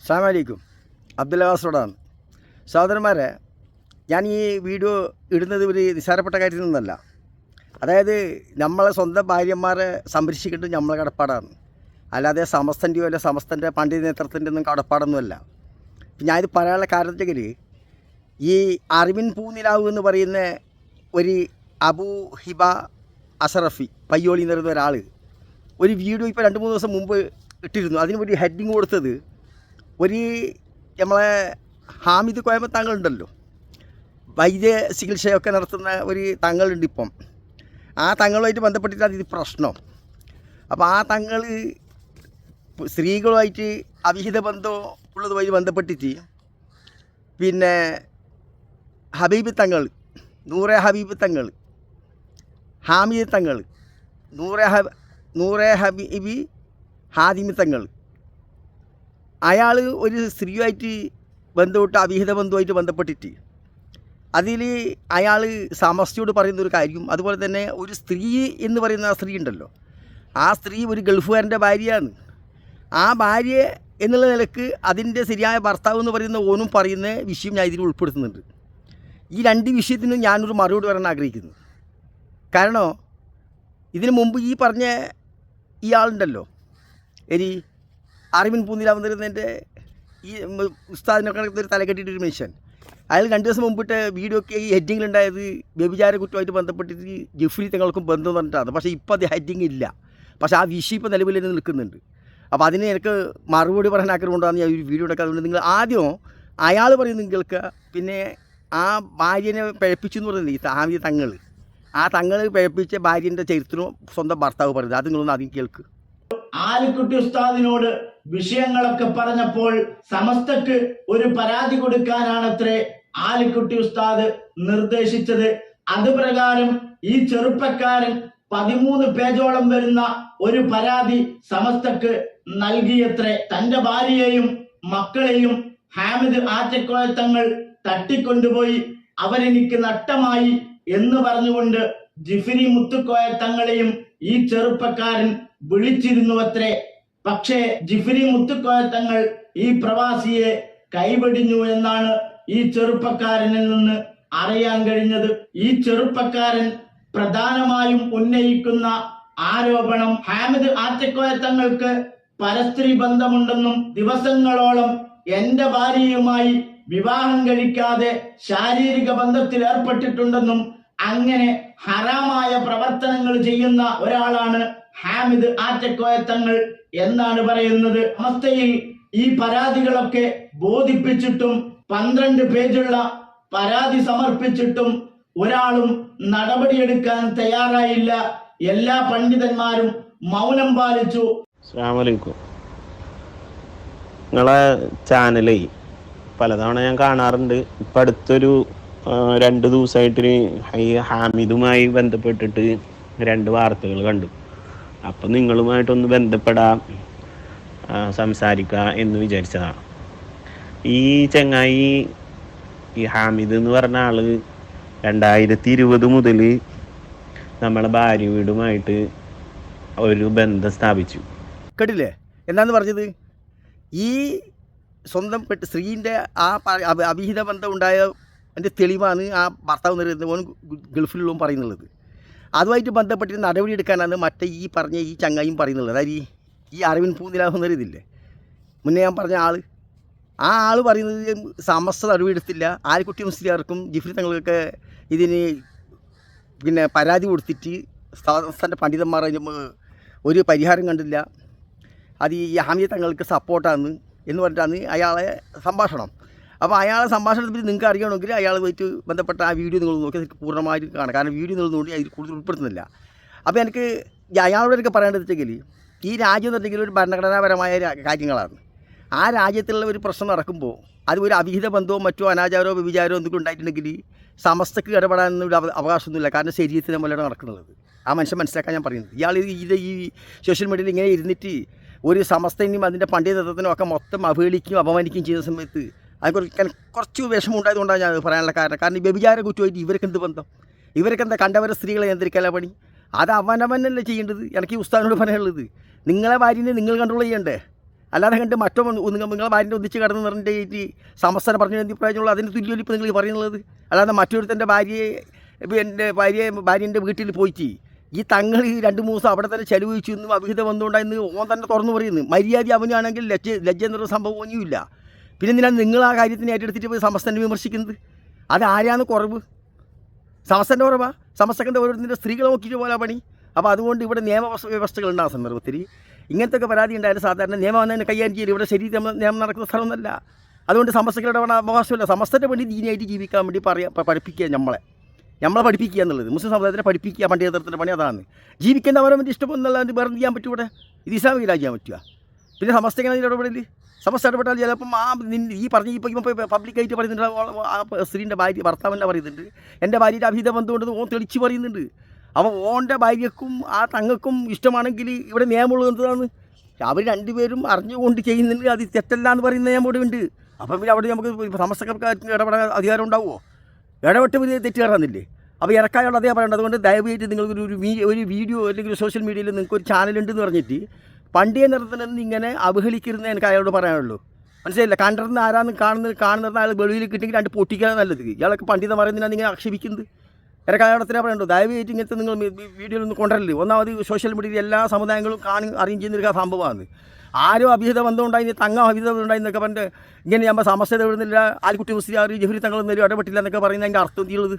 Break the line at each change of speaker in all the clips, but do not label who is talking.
അസ്സാമലൈക്കും അബ്ദുൽ കാസറോടാണ് സഹോദരന്മാരെ ഞാൻ ഈ വീഡിയോ ഇടുന്നത് ഒരു നിസ്സാരപ്പെട്ട കാര്യത്തിൽ നിന്നല്ല. അതായത് നമ്മളെ സ്വന്തം ഭാര്യമാരെ സംരക്ഷിക്കേണ്ടത് നമ്മളെ കടപ്പാടാണ്. അല്ലാതെ സമസ്തന്റെയോ അല്ല സമസ്തന്റെ പണ്ഡിത നേതൃത്വത്തിന്റെ ഒന്നും കടപ്പാടൊന്നുമല്ല. ഞാനിത് പറയാനുള്ള കാരണത്തിൽ ഈ അറിവിൻ പൂനിലാവ് എന്ന് പറയുന്ന ഒരു അബു ഹിബ അഷറഫി പയ്യോളി എന്ന് പറയുന്ന ഒരാൾ ഒരു വീഡിയോ ഇപ്പോൾ രണ്ട് മൂന്ന് ദിവസം മുമ്പ് ഇട്ടിരുന്നു. അതിന് ഒരു ഹെഡിങ് കൊടുത്തത് ഒരു നമ്മളെ ഹാമിദ് കോയമ്പ താങ്കളുണ്ടല്ലോ. വൈദ്യ ചികിത്സയൊക്കെ നടത്തുന്ന ഒരു തങ്ങളുണ്ട് ഇപ്പം. ആ തങ്ങളുമായിട്ട് ബന്ധപ്പെട്ടിട്ടാണ് ഇത് പ്രശ്നം. അപ്പോൾ ആ തങ്ങൾ സ്ത്രീകളുമായിട്ട് അവിഹിത ബന്ധം ഉള്ളതുമായി ബന്ധപ്പെട്ടിട്ട് പിന്നെ ഹബീബ് തങ്ങൾ നൂറെ ഹബീബ് തങ്ങൾ ഹാമിദ് തങ്ങൾ നൂറെ ഹബ് നൂറെ ഹബീബി ഹാദിമി തങ്ങൾ അയാൾ ഒരു സ്ത്രീയുമായിട്ട് ബന്ധപ്പെട്ട് അവിഹിത ബന്ധുവായിട്ട് ബന്ധപ്പെട്ടിട്ട് അതിൽ അയാൾ സമസ്തയോട് പറയുന്ന ഒരു കാര്യം അതുപോലെ തന്നെ ഒരു സ്ത്രീ എന്ന് പറയുന്ന ആ സ്ത്രീ ഉണ്ടല്ലോ. ആ സ്ത്രീ ഒരു ഗൾഫുകാരന്റെ ഭാര്യയാണ്. ആ ഭാര്യ എന്നുള്ള നിലയ്ക്ക് അതിന്റെ ശരിയായ ഭർത്താവ് എന്ന് പറയുന്ന ഓനും പറയുന്ന വിഷയം ഞാൻ ഇതിൽ ഉൾപ്പെടുത്തുന്നുണ്ട്. ഈ രണ്ട് വിഷയത്തിനും ഞാനൊരു മറുപടി പറയാൻ ആഗ്രഹിക്കുന്നു. കാരണം ഇതിനു മുമ്പ് ഈ പറഞ്ഞ ഇയാളുണ്ടല്ലോ. ആളുണ്ടല്ലോ അറിവിൻ പൂന്നിലാവുന്നതിന്റെ ഈ ഉം, ഉസ്താദിനൊക്കെ ഒരു തല കെട്ടിയിട്ടൊരു മനുഷ്യൻ. അയാൾ രണ്ട് ദിവസം മുമ്പിട്ട് വീഡിയോ ഒക്കെ ഈ ഹെഡിങ്ങിലുണ്ടായത് വ്യഭിചാര കുറ്റമായിട്ട് ബന്ധപ്പെട്ടിട്ട് ജെഫ്രി തങ്ങൾക്കും ബന്ധം പറഞ്ഞിട്ടാണ്. പക്ഷേ ഇപ്പോൾ അത് ഹെഡിങ് ഇല്ല. പക്ഷേ ആ വിഷയം ഇപ്പോൾ നിലവിൽ തന്നെ നിൽക്കുന്നുണ്ട്. അപ്പോൾ അതിന് എനിക്ക് മറുപടി പറയാൻ ആഗ്രഹമുണ്ടാകുന്ന ഞാൻ ഒരു വീഡിയോ എടുക്കാൻ അതുകൊണ്ട് നിങ്ങൾ ആദ്യം അയാൾ പറയുന്നത് നിങ്ങൾക്ക് പിന്നെ ആ ഭാര്യനെ പിഴപ്പിച്ചു എന്ന് പറയുന്നത് ഈ താമി തങ്ങൾ ആ തങ്ങൾ പിഴപ്പിച്ച ഭാര്യന്റെ ചരിത്രവും സ്വന്തം ഭർത്താവ് പറയുന്നത്. അത് നിങ്ങളൊന്ന് ആദ്യം കേൾക്ക്.
ആലിക്കുട്ടി ഉസ്താദിനോട് വിഷയങ്ങളൊക്കെ പറഞ്ഞപ്പോൾ സമസ്തക്ക് ഒരു പരാതി കൊടുക്കാനാണത്രേ ആലിക്കുട്ടി ഉസ്താദ് നിർദ്ദേശിച്ചത്. അത് പ്രകാരം ഈ ചെറുപ്പക്കാരൻ പതിമൂന്ന് പേജോളം വരുന്ന ഒരു പരാതി സമസ്തക്ക് നൽകിയത്രേ. തന്റെ ഭാര്യയെയും മക്കളെയും ഹാമിദ് ആറ്റക്കോയത്തങ്ങൾ തട്ടിക്കൊണ്ടുപോയി അവരെനിക്ക് നഷ്ടമായി എന്ന് പറഞ്ഞുകൊണ്ട് ജിഫിരി മുത്തുക്കോയ തങ്ങളെയും ഈ ചെറുപ്പക്കാരൻ വിളിച്ചിരുന്നു അത്രേ പക്ഷേ ജിഫിരി മുത്തുക്കോയത്തങ്ങൾ ഈ പ്രവാസിയെ കൈവടിഞ്ഞു എന്നാണ് ഈ ചെറുപ്പക്കാരനിൽ നിന്ന് അറിയാൻ കഴിഞ്ഞത്. ഈ ചെറുപ്പക്കാരൻ പ്രധാനമായും ഉന്നയിക്കുന്ന ആരോപണം ഹാമിദ് ആറ്റക്കോയത്തങ്ങൾക്ക് പരസ്ത്രീ ബന്ധമുണ്ടെന്നും ദിവസങ്ങളോളം എന്റെ ഭാര്യയുമായി വിവാഹം കഴിക്കാതെ ശാരീരിക ബന്ധത്തിൽ ഏർപ്പെട്ടിട്ടുണ്ടെന്നും അങ്ങനെ ഹറാമായ പ്രവർത്തനങ്ങൾ ചെയ്യുന്ന ഒരാളാണ് ഹാമിദ് ആറ്റക്കോയത്തങ്ങൾ എന്നാണ് പറയുന്നത്? അവസ്ഥയിൽ ഈ പരാതികളൊക്കെ ബോധിപ്പിച്ചിട്ടും പന്ത്രണ്ട് പേജുള്ള പരാതി സമർപ്പിച്ചിട്ടും ഒരാളും നടപടിയെടുക്കാൻ തയ്യാറായില്ല. എല്ലാ പണ്ഡിതന്മാരും മൗനം പാലിച്ചു.
നിങ്ങളെ ചാനലേ പലതവണ ഞാൻ കാണാറുണ്ട്. ഇപ്പം അടുത്തൊരു രണ്ട് ദിവസമായിട്ട് ഹാമിദുമായി ബന്ധപ്പെട്ടിട്ട് രണ്ട് വാർത്തകൾ കണ്ടു. അപ്പം നിങ്ങളുമായിട്ടൊന്ന് ബന്ധപ്പെടാം സംസാരിക്കുക സംസാരിക്കാം എന്ന് വിചാരിച്ചതാണ് ഈ ചങ്ങായി ഈ ഹാമിദ് എന്ന് പറഞ്ഞ ആൾ രണ്ടായിരത്തി ഇരുപത് മുതൽ നമ്മളെ ഭാര്യ വീടുമായിട്ട് ഒരു ബന്ധം സ്ഥാപിച്ചു.
കേട്ടില്ലേ? എന്താന്ന് പറഞ്ഞത്? ഈ സ്വന്തം പെട്ട് സ്ത്രീന്റെ ആ അഭിഹിത ബന്ധം ഉണ്ടായ അതിന്റെ തെളിവാണ് ആ ഭർത്താവ് ഗൾഫിലുള്ളവൻ പറയുന്നുള്ളത്. അതുമായിട്ട് ബന്ധപ്പെട്ടിരുന്ന നടപടി എടുക്കാനാണ് മറ്റേ ഈ പറഞ്ഞ ഈ ചങ്ങായും പറയുന്നുള്ളത് അതായത് ഈ- ഈ അറിവിൻ പൂനിലാഹം ഇതില്ലേ? മുന്നേ ഞാൻ പറഞ്ഞ ആൾ ആ ആൾ പറയുന്നത് സമസ്ത നടപടിയെടുത്തില്ല ആലിക്കുട്ടി മുസ്ലിയാർക്കും ജിഫ്രി തങ്ങൾക്കൊക്കെ ഇതിന് പിന്നെ പരാതി കൊടുത്തിട്ട് സംസ്ഥാന പണ്ഡിതന്മാർ ഒരു പരിഹാരം കണ്ടില്ല. അത് ഈ ഹാമിയ തങ്ങൾക്ക് സപ്പോർട്ടാണ് എന്ന് പറഞ്ഞിട്ടാണ് അയാളെ സംഭാഷണം. അപ്പോൾ അയാളെ സംഭാഷണത്തെ പറ്റി നിങ്ങൾക്ക് അറിയണമെങ്കിൽ അയാളുമായിട്ട് ബന്ധപ്പെട്ട ആ വീഡിയോ നിങ്ങൾ നോക്കി പൂർണമായിട്ട് കാണാം. കാരണം വീഡിയോ നിങ്ങൾ നോക്കി അതിൽ കൂടുതൽ ഉൾപ്പെടുത്തുന്നില്ല. അപ്പോൾ എനിക്ക് അയാളോട് എനിക്ക് പറയേണ്ടത് വെച്ചെങ്കിൽ ഈ രാജ്യം എന്ന് പറഞ്ഞെങ്കിൽ ഒരു ഭരണഘടനാപരമായ കാര്യങ്ങളാണ്. ആ രാജ്യത്തുള്ള ഒരു പ്രശ്നം നടക്കുമ്പോൾ അത് ഒരു അവിഹിത ബന്ധമോ മറ്റോ അനാചാരമോ വിചാരമോ എന്തെങ്കിലും ഉണ്ടായിട്ടുണ്ടെങ്കിൽ സമസ്തക്ക് ഇടപെടാനൊന്നും ഒരു അവ- അവകാശമൊന്നുമില്ല. കാരണം ശരീരത്തിന് പോലെയാണ് നടക്കുന്നത് ആ മനുഷ്യൻ മനസ്സിലാക്കാൻ ഞാൻ പറയുന്നത്. ഇയാൾ ഇത് ഈ സോഷ്യൽ മീഡിയയിൽ ഇങ്ങനെ ഇരുന്നിട്ട് ഒരു സമസ്തയും അതിന്റെ പണ്ഡിതത്വത്തിനും ഒക്കെ മൊത്തം അവഹേളിക്കുകയും അപമാനിക്കുകയും ചെയ്യുന്ന സമയത്ത് അത് കുറച്ച് കുറച്ച് വിഷമം ഉണ്ടായതുകൊണ്ടാണ് ഞാൻ പറയാനുള്ള കാരണം. കാരണം ഈ വ്യഭിചാര കുറ്റമായിട്ട് ഇവർക്ക് എന്ത് ബന്ധം? ഇവർക്ക് എന്താ കണ്ടവരെ സ്ത്രീകളെ നിയന്ത്രിക്കാനുള്ള പണി? അത് അവനവനല്ലേ ചെയ്യേണ്ടത്? എനിക്ക് ഈ ഉസ്താദിനോട് പറയാനുള്ളത്. നിങ്ങളെ ഭാര്യനെ നിങ്ങൾ കൺട്രോൾ ചെയ്യണ്ടേ? അല്ലാതെ കണ്ട് മറ്റോ നിങ്ങളെ ഭാര്യന്റെ ഒന്നിച്ച് കടന്ന് പറഞ്ഞിട്ട് സമസ്തനെ പറഞ്ഞു എന്ത് പ്രയോജനമുള്ളൂ അതിന്റെ തുല്യമല്ല ഇപ്പോൾ നിങ്ങൾ പറയുന്നത്? അല്ലാതെ മറ്റൊരുത്തന്റെ ഭാര്യയെ എന്റെ ഭാര്യയെ ഭാര്യന്റെ വീട്ടിൽ പോയിട്ട് ഈ തങ്ങൾ ഈ രണ്ട് മൂന്ന് ദിവസം അവിടെ തന്നെ ചെലവഴിച്ചു എന്നും അവിഹിതം വന്നുകൊണ്ടായിരുന്നു ഓൻ തന്നെ തുറന്നു പറയുന്നു. മര്യാദ അവനാണെങ്കിൽ ലജ്ജ ലജ്ജ എന്നൊരു സംഭവം ഒന്നുമില്ല പിന്നെ എന്തിനാണ് നിങ്ങൾ ആ കാര്യത്തിന് ഏറ്റെടുത്തിട്ട് പോയി സമസ്തനെ വിമർശിക്കുന്നത്? അത് ആരാണ് കുറവ്? സമസ്തന്റെ കുറവാ? സമസ്തക്കന്റെ ഓരോരുത്തരുടെ സ്ത്രീകളെ നോക്കിയിട്ട് പോലെ പണി. അപ്പോൾ അതുകൊണ്ട് ഇവിടെ നിയമ വ്യവസ്ഥകൾ ഉണ്ടാകുന്ന സന്ദർഭത്തിൽ ഇങ്ങനത്തെ ഒക്കെ പരാതി ഉണ്ടായാലും സാധാരണ നിയമം വന്നതിന് കൈകാര്യം ചെയ്യില്ല ഇവിടെ ശരി നിയമം നടക്കുന്ന സ്ഥലമൊന്നുമല്ല. അതുകൊണ്ട് സമസ്തകളുടെ അവകാശമില്ല. സമസ്തന്റെ വേണ്ടി ദീനിയായിട്ട് ജീവിക്കാൻ വേണ്ടി പറയാ പഠിപ്പിക്കുക നമ്മളെ. നമ്മളെ പഠിപ്പിക്കുക എന്നുള്ളത്. മുസ്ലിം സമുദായത്തിനെ പഠിപ്പിക്കുക പണ്ഡിതത്തിന്റെ പണി അതാണ്. ജീവിക്കേണ്ട അവരെ വേണ്ടി ഇഷ്ടപ്പെടുന്നല്ലാണ്ട് വേറെ ചെയ്യാൻ പറ്റും ഇവിടെ? ഇത് ഇസ്ലാമിക രാജ്യം പറ്റുക. പിന്നെ സമസ്ത എങ്ങനെ ഇതിൽ ഇടപെടൽ? സമസ്ത ഇടപെട്ടാൽ ചിലപ്പം ആ ഈ പറഞ്ഞ ഇപ്പോൾ ഇപ്പോൾ പബ്ലിക്കായിട്ട് പറയുന്നുണ്ട് ആ- സ്ത്രീന്റെ ഭാര്യ ഭർത്താവിന്റെ പറയുന്നുണ്ട്. എന്റെ ഭാര്യയുടെ അഭിഹിത ബന്ധമുണ്ടെന്ന് ഓൻ തെളിച്ച് പറയുന്നുണ്ട്. അപ്പോൾ ഓന്റെ ഭാര്യക്കും ആ തങ്ങൾക്കും ഇഷ്ടമാണെങ്കിൽ ഇവിടെ നിയമമുള്ളത് എന്താണ്? അവർ രണ്ടുപേരും അറിഞ്ഞുകൊണ്ട് ചെയ്യുന്നുണ്ട് അത് തെറ്റല്ല എന്ന് പറയുന്ന ഞാൻ ഇവിടെ ഉണ്ട്. അപ്പം പിന്നെ അവിടെ നമുക്ക് സമസ്തക്കാർക്ക് ഇടപെടാൻ അധികാരം ഉണ്ടാവുമോ? ഇടപെട്ട് വലിയ കയറാനില്ലേ അപ്പോൾ ഇറക്കാനുള്ള അതേ പറയേണ്ടത് അതുകൊണ്ട് ദയവായിട്ട് നിങ്ങൾക്ക് ഒരു ഒരു വീഡിയോ അല്ലെങ്കിൽ സോഷ്യൽ മീഡിയയിൽ നിങ്ങൾക്ക് ഒരു ചാനലുണ്ടെന്ന് പറഞ്ഞിട്ട് പണ്ടേ നിർത്തണമെന്ന് ഇങ്ങനെ അവഹേളിക്കരുതെന്ന് എനിക്ക് അയാളോട് പറയാനുള്ളൂ. മനസ്സിലായില്ല? കണ്ടിരുന്ന ആരാന്ന് കാണുന്ന കാണുന്ന ആൾ വെളിയിൽ കിട്ടിയെങ്കിൽ രണ്ട് പൊട്ടിക്കാൻ നല്ലത്. ഇയാളൊക്കെ പണ്ഡിതം പറയുന്നതിനാണ് ഇങ്ങനെ ആക്ഷേപിക്കുന്നത്. എനിക്ക് അയാളത്തിനാ പറയണ്ടോ ദയവായിട്ട് ഇങ്ങനത്തെ നിങ്ങൾ വീഡിയോയിൽ ഒന്നും കൊണ്ടുവരല്ലേ ഒന്നാമത് സോഷ്യൽ മീഡിയയിൽ എല്ലാ സമുദായങ്ങളും കാണി അറിയും ചെയ്യുന്നൊരു സംഭവമാണ്. ആരും അഭിഹിത ബന്ധമുണ്ടായി തങ്ങ അഭിഹിത ബന്ധമുണ്ടായി എന്നൊക്കെ പറഞ്ഞിട്ട് ഇങ്ങനെ നമ്മൾ സമസ്യത എഴുതുന്നില്ല ആൽക്കുട്ടി മുസ്ലിയാർ ജഹുരി തങ്ങളൊന്നും ഇടപെട്ടില്ല എന്നൊക്കെ പറയുന്നതിന്റെ അർത്ഥം എന്തുള്ളത്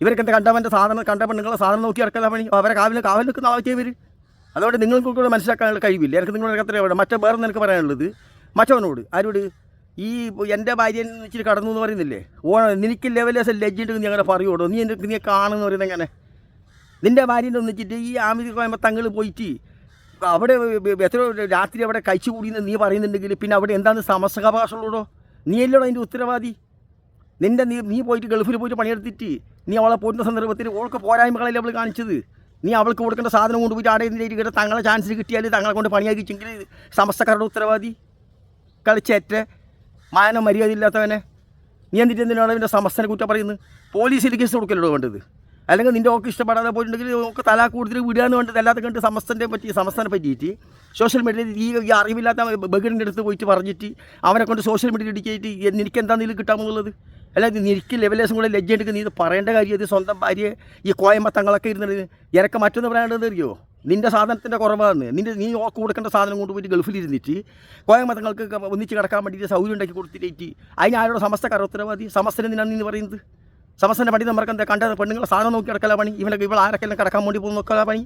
ഇവരൊക്കെ എന്താ കണ്ടവന്റെ സാധനം കണ്ടവൻ നിങ്ങളെ സാധനം നോക്കി ഇറക്കാൻ പണി? അവരെ കാവിലെ കാവൽ നിൽക്കുന്ന ആവശ്യം അതുകൊണ്ട് നിങ്ങൾക്ക് കൂടെ മനസ്സിലാക്കാനുള്ള കഴിവില്ല. എനിക്ക് നിങ്ങളുടെ അത്ര വേണം മറ്റേ വേറെ നിനക്ക് പറയാനുള്ളത്. മറ്റവനോട്. ആരോട്? ഈ എന്റെ ഭാര്യ ഇച്ചിരി കടന്നു എന്ന് പറയുന്നില്ലേ? ഓ നിനക്ക് ലെവലേസ് ലജ്ജുണ്ട് നീ അങ്ങനെ പറയുള്ളൂ നീ എന്റെ നീ കാണുമെന്ന് പറയുന്നത് എങ്ങനെ? നിന്റെ ഭാര്യന്റെ ഒന്നിച്ചിട്ട് ഈ ആമിതി കോയമ്പ തങ്ങൾ പോയിട്ട് അവിടെ എത്ര രാത്രി അവിടെ കഴിച്ചു കൂടിയെന്ന് നീ പറയുന്നുണ്ടെങ്കിൽ പിന്നെ അവിടെ എന്താണ് സമസ്തകാവകാശമുള്ളൂടോ നീ അല്ലോ അതിന്റെ ഉത്തരവാദി? നിന്റെ നീ നീ പോയിട്ട് ഗൾഫിൽ പോയിട്ട് പണിയെടുത്തിട്ട് നീ അവളെ പോരുന്ന സന്ദർഭത്തിൽ ഓൾക്ക് പോരായ്മകളല്ലേ അവൾ കാണിച്ചത്? നീ അവൾക്ക് കൊടുക്കേണ്ട സാധനം കൊണ്ടുപോയിട്ട് നിന്നിട്ട് ഇരിക്കട്ടെ. തങ്ങളെ ചാൻസ് കിട്ടിയാൽ തങ്ങളെ കൊണ്ട് പണിയാക്കിച്ചെങ്കിൽ സമസ്തക്കാരുടെ ഉത്തരവാദി. കളിച്ചേറ്റ മാനം മര്യാദ ഇല്ലാത്തവനെ. നീ എന്നിട്ട് എന്തിനാണ് നിന്റെ സമസ്തനെ കുറ്റം പറയുന്നത്? പോലീസിൽ കേസ് കൊടുക്കലോ വേണ്ടത്? അല്ലെങ്കിൽ നിന്റെ ഒക്കെ ഇഷ്ടപ്പെടാതെ പോയിട്ടുണ്ടെങ്കിൽ നമുക്ക് തല കൂടുതൽ വിടുകയെന്ന് വേണ്ടത് അല്ലാതെ കണ്ട് സമസ്തനെ പറ്റി സമസ്തനെ പറ്റിയിട്ട് സോഷ്യൽ മീഡിയയിൽ ഈ ഈ അറിവില്ലാത്ത ബഗിന്റെ അടുത്ത് പോയിട്ട് പറഞ്ഞിട്ട് അവനെ കൊണ്ട് സോഷ്യൽ മീഡിയയിൽ ഇടിക്കായിട്ട് എനിക്ക് എന്താ ഇതിൽ അല്ലാതെ എനിക്ക് ലെവലേഴ്സും കൂടെ ലജ്ജ എടുക്കുക നീ ഇത് പറയേണ്ട കാര്യം ഇത് സ്വന്തം ഭാര്യ ഈ കോയമ്പത്തങ്ങളൊക്കെ ഇരുന്നത് ഇറക്കം മറ്റൊന്ന് പറയേണ്ടത് അറിയോ? നിന്റെ സാധനത്തിന്റെ കുറവാണ് നിന്റെ നീ കൊടുക്കേണ്ട സാധനം കൊണ്ടുപോയിട്ട് ഗൾഫിലിരുന്നിട്ട് കോയമ്പത്തങ്ങൾക്ക് കോയമ്പ തങ്ങൾക്ക് ഒന്നിച്ച് കിടക്കാൻ വേണ്ടിയിട്ട് സൗകര്യം ഉണ്ടാക്കി കൊടുത്തിട്ട് അതിന് ആരോട് സമസ്തക്കാർ ഉത്തരവാദി സമസ്തനെ നിന്നാണ് നീ പറയുന്നത്? സമസ്തന്റെ പണി നമ്മൾക്ക് എന്താ കണ്ട പെണ്ണുങ്ങളെ സാധനം നോക്കി കിടക്കല പണി. ഇവനൊക്കെ ഇവൾ ആരൊക്കെല്ലാം കിടക്കാൻ വേണ്ടി പോകുന്ന നോക്കല പണി?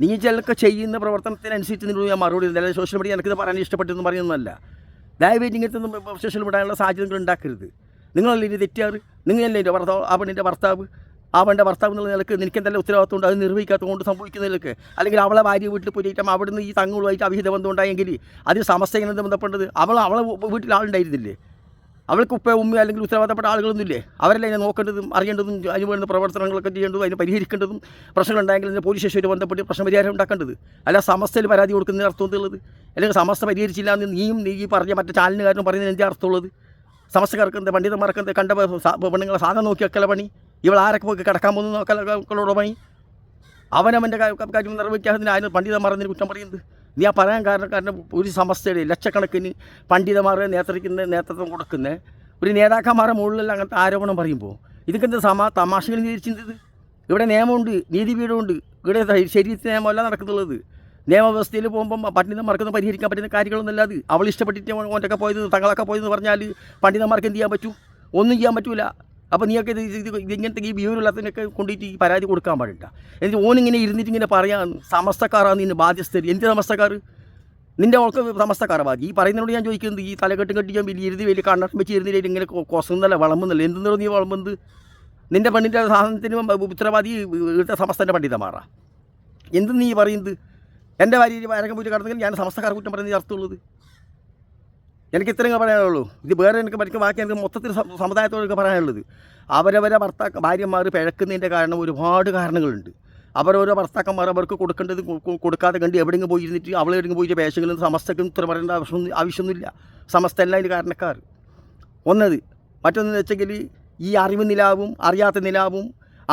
നീ ചിലക്ക് ചെയ്യുന്ന പ്രവർത്തനത്തിനനുസരിച്ച് നിന്നോട് ഞാൻ മറുപടി. അല്ലെങ്കിൽ സോഷ്യൽ മീഡിയ എനിക്കിത് പറയാൻ ഇഷ്ടപ്പെട്ടെന്ന് പറയുന്നതല്ല. ദയവേറ്റ് ഇങ്ങനത്തെ സോഷ്യൽ മീഡിയയിലുള്ള സാഹചര്യങ്ങൾ ഉണ്ടാക്കരുത്. നിങ്ങളല്ലേ ഇനി തെറ്റാറ് നിങ്ങളല്ലേ എന്റെ ഭർത്താവ് പെണ്ണിന്റെ ഭർത്താവ്? അവന്റെ ഭർത്താവ് എന്നുള്ള നിലയ്ക്ക് നിനക്ക് എന്തെല്ലാം ഉത്തരവാദിത്വം ഉണ്ട് അത് നിർവഹിക്കാത്തത് നിർവഹിക്കാത്തതുകൊണ്ട് സംഭവിക്കുന്നതിലൊക്കെ. അല്ലെങ്കിൽ അവളെ ഭാര്യ വീട്ടിൽ പോയിട്ട് അവിടുന്ന് ഈ തങ്ങളുമായിട്ട് അവിഹിത ബന്ധം ഉണ്ടായെങ്കിൽ അത് സമസ്ത എങ്ങനെ ബന്ധപ്പെട്ടത് അവൾ അവളെ വീട്ടിൽ ആളുണ്ടായിരുന്നില്ലേ? അവൾക്ക് ഉപ്പ ഉമ്മ അല്ലെങ്കിൽ ഉത്തരവാദപ്പെട്ട ആളുകളൊന്നുമില്ലേ? അവരല്ലേ അതിനെ നോക്കേണ്ടതും അറിയേണ്ടതും അതിന് വേണ്ട പ്രവർത്തനങ്ങളൊക്കെ ചെയ്യേണ്ടതും അതിന് പരിഹരിക്കേണ്ടതും പ്രശ്നങ്ങൾ ഉണ്ടെങ്കിൽ അതിന്റെ പോലീസ് സ്റ്റേഷനുമായിട്ട് ബന്ധപ്പെട്ട് പ്രശ്ന പരിഹാരം ഉണ്ടാക്കേണ്ടത്. അല്ല സമസ്തയിൽ പരാതി കൊടുക്കുന്നതിന് അർത്ഥം എന്തുള്ളത്? അല്ലെങ്കിൽ സമസ്ത പരിഹരിച്ചില്ല എന്ന് നീയും നീ പറഞ്ഞ മറ്റേ ചാനലുകാരനും പറയുന്നതിന് എന്താ അർത്ഥമുള്ളത് സമസ്തക്കാർക്ക് എന്താ പണ്ഡിതന്മാർക്ക് എന്താ കണ്ട പെണ്ണുങ്ങളെ സാധനം നോക്കി വെക്കല പണി? ഇവൾ ആരൊക്കെ പോയി കിടക്കാൻ പോകുന്നു നോക്കലോടെ പണി? അവനവന്റെ കാര്യം നിർവഹിക്കാതിന് അതിന് പണ്ഡിതന്മാർ എന്നതിന് കുറ്റം പറയുന്നത്? നീ ആ പറയാൻ കാരണം കാരണം ഒരു സമസ്തയുടെ ലക്ഷക്കണക്കിന് പണ്ഡിതന്മാരെ നേതൃക്കുന്ന നേതൃത്വം കൊടുക്കുന്ന ഒരു നേതാക്കന്മാരുടെ മുകളിൽ അങ്ങനത്തെ ആരോപണം പറയുമ്പോൾ ഇതൊക്കെ എന്താ സമ തമാശകൾ വിചാരിച്ചത് ഇവിടെ നിയമമുണ്ട് നീതിപീഠമുണ്ട് ഇവിടെ ശരീരത്തിന് നിയമമല്ല നടക്കുന്നുള്ളത്. നിയമവ്യവസ്ഥയിൽ പോകുമ്പം പണ്ഡിതന്മാർക്കൊന്നും പരിഹരിക്കാൻ പറ്റുന്ന കാര്യങ്ങളൊന്നും അത്. അവൾ ഇഷ്ടപ്പെട്ടിട്ട് ഓന്റെയൊക്കെ പോയത് തങ്ങളൊക്കെ പോയതെന്ന് പറഞ്ഞാൽ പണ്ഡിതന്മാർക്ക് എന്ത് ചെയ്യാൻ പറ്റും? ഒന്നും ചെയ്യാൻ പറ്റൂല. അപ്പോൾ നീയൊക്കെ ഇങ്ങനത്തെ ഈ വിവരമില്ലാത്തതിനൊക്കെ കൊണ്ടിട്ട് ഈ പരാതി കൊടുക്കാൻ പാടില്ല. എന്നിട്ട് ഓനിങ്ങനെ ഇരുന്നിട്ട് ഇങ്ങനെ പറയാൻ സമസ്തക്കാരാണ് നിന്നെ ബാധ്യസ്ഥർ എന്ത് സമസ്തക്കാർ നിന്റെ ഓൾക്ക് സമസ്തക്കാരാണ് ബാധ്യ ഈ പറയുന്നതിനോട് ഞാൻ ചോദിക്കുന്നത് ഈ തലകെട്ടും കെട്ടി ഞാൻ വലിയ ഇരുതി വലിയ കണ്ണം വെച്ച് ഇരുന്നില്ല ഇങ്ങനെ കൊസുന്നല്ല വളമ്പുന്നില്ല? എന്തെന്നോ നീ വളമ്പുന്നത്? നിന്റെ പെണ്ണിന്റെ സാധനത്തിന് ഉത്തരവാദി ഇവിടുത്തെ സമസ്തന്റെ പണ്ഡിതമാറാ എന്ത് നീ പറയുന്നത്? എന്റെ ഭാര്യ ആരൊക്കെ പോയിട്ട് കടന്നെങ്കിൽ ഞാൻ സമസ്തക്കാർ കുറ്റം പറയുന്നത് അർത്ഥമുള്ളത്. എനിക്ക് ഇത്രയും പറയാനുള്ളൂ. ഇത് വേറെ എനിക്ക് പഠിക്കും ബാക്കി എനിക്ക് മൊത്തത്തിൽ സമുദായത്തോട് സമുദായത്തോടൊക്കെ പറയാനുള്ളത്. അവരവരെ ഭർത്താക്ക ഭാര്യമാർ പിഴക്കുന്നതിന്റെ കാരണം ഒരുപാട് കാരണങ്ങളുണ്ട്. അവരോരോ ഭർത്താക്കന്മാർ അവർക്ക് കൊടുക്കേണ്ടത് കൊടുക്കാതെ കണ്ട് എവിടെയെങ്കിലും പോയിരുന്നിട്ട് അവളെ എവിടെയെങ്കിലും പോയിട്ട് പേശങ്ങളിൽ സമസ്തക്കും ഇത്ര പറയേണ്ട ആവശ്യമൊന്നും ആവശ്യമൊന്നുമില്ല. സമസ്ത എല്ലാം അതിന് കാരണക്കാർ. ഒന്നത് മറ്റൊന്നെന്ന് വെച്ചെങ്കിൽ ഈ അറിവ് നിലാവും അറിയാത്ത നിലാവും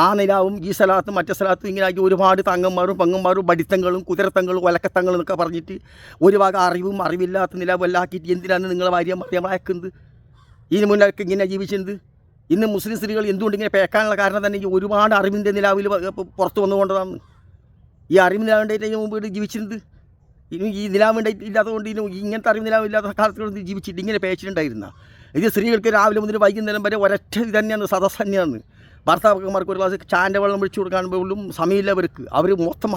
ആ നിലാവും ഈ സ്ഥലത്തും മറ്റേ സ്ഥലത്തും ഇങ്ങനെ ഒരുപാട് തങ്ങന്മാരും പങ്ങന്മാരും ബടിത്തങ്ങളും കുതിരത്തങ്ങളും ഒലക്കത്തങ്ങളും എന്നൊക്കെ പറഞ്ഞിട്ട് ഒരു വക അറിവും അറിവില്ലാത്ത നിലാവും എല്ലാം ആക്കിയിട്ട് എന്തിനാണ് നിങ്ങളെ ഭാര്യമാരെ നമ്മൾ അയക്കുന്നത് ഇതിന് മുന്നൊക്കെ ഇങ്ങനെ ജീവിച്ചത് ഇന്ന് മുസ്ലിം സ്ത്രീകൾ എന്തുകൊണ്ട് ഇങ്ങനെ പേക്കാനുള്ള കാരണം തന്നെ ഈ ഒരുപാട് അറിവിന്റെ നിലാവിൽ പുറത്തു വന്നുകൊണ്ടതാണ് ഈ അറിവ് നിലാവുണ്ടായിട്ട് മുമ്പ് ഇവിടെ ജീവിച്ചിരുന്നത്. ഇനി ഈ നിലാവിന്റെ ഇല്ലാത്തതുകൊണ്ട് ഇനി ഇങ്ങനത്തെ അറിവ് നിലാവില്ലാത്ത കാലത്തുകൊണ്ട് ജീവിച്ചിട്ട് ഇങ്ങനെ പേച്ചിട്ടുണ്ടായിരുന്ന? ഇത് സ്ത്രീകൾക്ക് രാവിലെ മുതൽ വൈകുന്നേരം വരെ ഒരൊറ്റ ഇത് തന്നെയാണ് സദസ് തന്നെയാണ് ഭർത്താക്കന്മാർക്ക് ഒരു ഗ്ലാസ് ചാന്റെ വെള്ളം ഒഴിച്ചു കൊടുക്കാൻ പോലും സമയമില്ല അവർക്ക്. അവർ മൊത്തം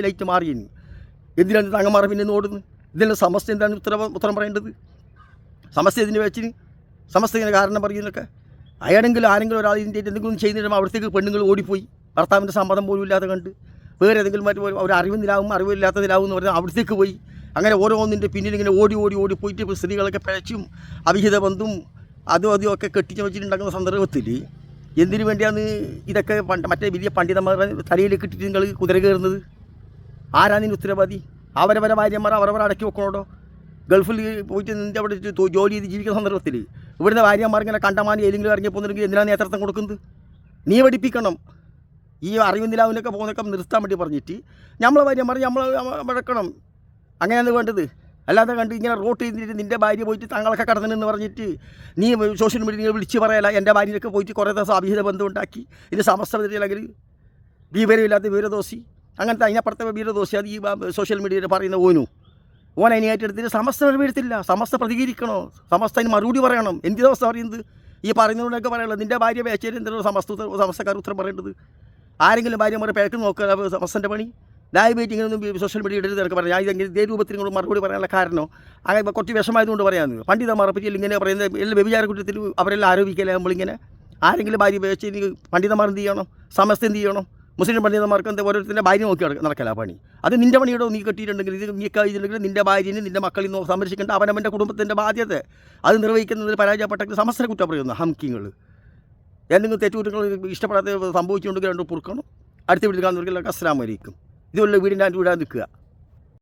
ലൈറ്റ് മാറിയിന്. എന്തിനാണ് തങ്ങന്മാർ പിന്നെ ഓടുന്നു ഓടുന്നത്? ഇതിന്റെ സമസ്ത എന്താണ് ഉത്തരം ഉത്തരം പറയേണ്ടത്? സമസ്ത ഇതിന് വെച്ചിന്? സമസ്ത ഇങ്ങനെ കാരണം പറയുന്നതൊക്കെ? അയാളെങ്കിലും ആരെങ്കിലും ഒരാൾ ഇതിന്റെ എന്തെങ്കിലും ചെയ്യുന്നില്ല അവിടത്തേക്ക് പെണ്ണുങ്ങൾ ഓടിപ്പോയി. ഭർത്താവിന്റെ സമ്മതം പോലും ഇല്ലാതെ കണ്ട്. വേറെ ഏതെങ്കിലും മറ്റു ഒരു- ഒരു അറിവില്ലാത്തതിലാവും എന്ന് പറഞ്ഞാൽ അവിടത്തേക്ക് പോയി. അങ്ങനെ ഓരോന്നിന്റെ പിന്നിൽ ഇങ്ങനെ ഓടി ഓടി ഓടി പോയിട്ട് ഇപ്പോൾ സ്ത്രീകളൊക്കെ പിഴച്ചും അവിഹിത ബന്ധും അതും അതും ഒക്കെ കെട്ടിച്ച് വെച്ചിട്ടുണ്ടാക്കുന്ന സന്ദർഭത്തിൽ എന്തിനു വേണ്ടിയാണ് ഇതൊക്കെ മറ്റേ വലിയ പണ്ഡിതന്മാരെ തലയിൽ കിട്ടിയിട്ട് നിങ്ങൾ കുതിര കയറുന്നത്? ആരാണ് ഉത്തരവാദി? അവരവരെ ഭാര്യമാർ അവരവരെ അടക്കി വെക്കണോടോ? ഗൾഫിൽ പോയിട്ട് നിന്റെ അവിടെ ജോലി ചെയ്ത് ജീവിക്കുന്ന സന്ദർഭത്തിൽ ഇവിടുത്തെ ഭാര്യമാർ ഇങ്ങനെ കണ്ടമാനി ഏതെങ്കിലും ഇറങ്ങി പോകുന്നുണ്ടെങ്കിൽ എന്തിനാണ് നേതൃത്വം കൊടുക്കുന്നത്? നീ പഠിപ്പിക്കണം. ഈ അറിവ് നിലാവിലൊക്കെ പോകുന്നൊക്കെ നിർത്താൻ വേണ്ടി പറഞ്ഞിട്ട് നമ്മളെ ഭാര്യമാർ നമ്മൾ വഴക്കണം. അങ്ങനെയാണ് വേണ്ടത്. അല്ലാതെ കണ്ട് ഇങ്ങനെ റോട്ട് ചെയ്തിട്ട് നിന്റെ ഭാര്യ പോയിട്ട് താങ്കളൊക്കെ കടന്നിട്ടെന്ന് പറഞ്ഞിട്ട് നീ സോഷ്യൽ മീഡിയ നിങ്ങൾ വിളിച്ച് പറയല എന്റെ ഭാര്യയൊക്കെ പോയിട്ട് കുറേ ദിവസം അഭിഹിത ബന്ധം ഉണ്ടാക്കി. ഇത് സമസ്തല്ലെങ്കിൽ വിവരമില്ലാത്ത വിവരദോഷി. അങ്ങനത്തെ അതിനപ്പുറത്തെ വിവരദോഷി അത് ഈ സോഷ്യൽ മീഡിയയിൽ പറയുന്ന ഓനു. ഓൻ അതിനെ ഏറ്റെടുത്തിട്ട് സമസ്ത വിലപ്പെടുത്തില്ല സമസ്ത പ്രതികരിക്കണോ. സമസ്ത അതിന് മറുപടി പറയണം. എന്ത് ദിവസം പറയുന്നത്? ഈ പറയുന്നതുകൊണ്ടൊക്കെ പറയുള്ളത് നിന്റെ ഭാര്യ പേച്ചേരി എന്തെങ്കിലും സമസ്ത സമസ്തക്കാർ ഉത്തരം പറയേണ്ടത്? ആരെങ്കിലും ഭാര്യമാരെ പേക്ക് നോക്കുക അത് സമസ്തന്റെ പണി. ഇങ്ങനെയൊന്നും സോഷ്യൽ മീഡിയ ഇടരുത് എന്നൊക്കെ പറഞ്ഞു. ഞാൻ ഇതേ രൂപത്തിൽ ഇങ്ങോട്ട് മറുപടി പറയാനുള്ള കാരണം. അങ്ങനെ ഇപ്പോൾ കുറച്ച് വിഷമായതുകൊണ്ട് പറയാമെന്ന് പണ്ഡിതന്മാരെ പറ്റി ഇങ്ങനെ പറയുന്നത് എല്ലാ വ്യഭിചാര കുറ്റത്തിൽ അവരെല്ലാം ആരോപിക്കല്ലേ നമ്മളിങ്ങനെ? ആരെങ്കിലും ഭാര്യ ഉപയോഗിച്ച് ഇനി പണ്ഡിതന്മാർ എന്ത് ചെയ്യണം? സമസ്ത എന്ത് ചെയ്യണം? മുസ്ലിം പണ്ഡിതന്മാർക്ക് എന്താ ഓരോരുത്തരുടെ ഭാര്യ നോക്കി നടക്കല പണി. അത് നിന്റെ പണിയുടെ നീ കെട്ടിയിട്ടുണ്ടെങ്കിൽ ഇത് നീ കഴിഞ്ഞിട്ടുണ്ടെങ്കിൽ നിന്റെ ഭാര്യനെ നിന്റെ മക്കളിൽ നിന്ന് സംരക്ഷിക്കേണ്ട അവനവന്റെ കുടുംബത്തിന്റെ ബാധ്യത. അത് നിർവഹിക്കുന്നതിൽ പരാജയപ്പെട്ടെങ്കിൽ സമസ്ത കുറ്റം പറയുന്നു ഹംകിങ്ങൾ. എന്തെങ്കിലും തെറ്റുകുറ്റങ്ങൾ ഇഷ്ടപ്പെടാത്ത സംഭവിച്ചുകൊണ്ടെങ്കിൽ രണ്ട് പൊറുക്കണം. അടുത്ത വീട്ടിൽ കാണുന്നവർക്കെല്ലാം അസ്ലാം വരയ്ക്കും ഇതുള്ള വീടിന്റെ വീടാൻ നിൽക്കുക.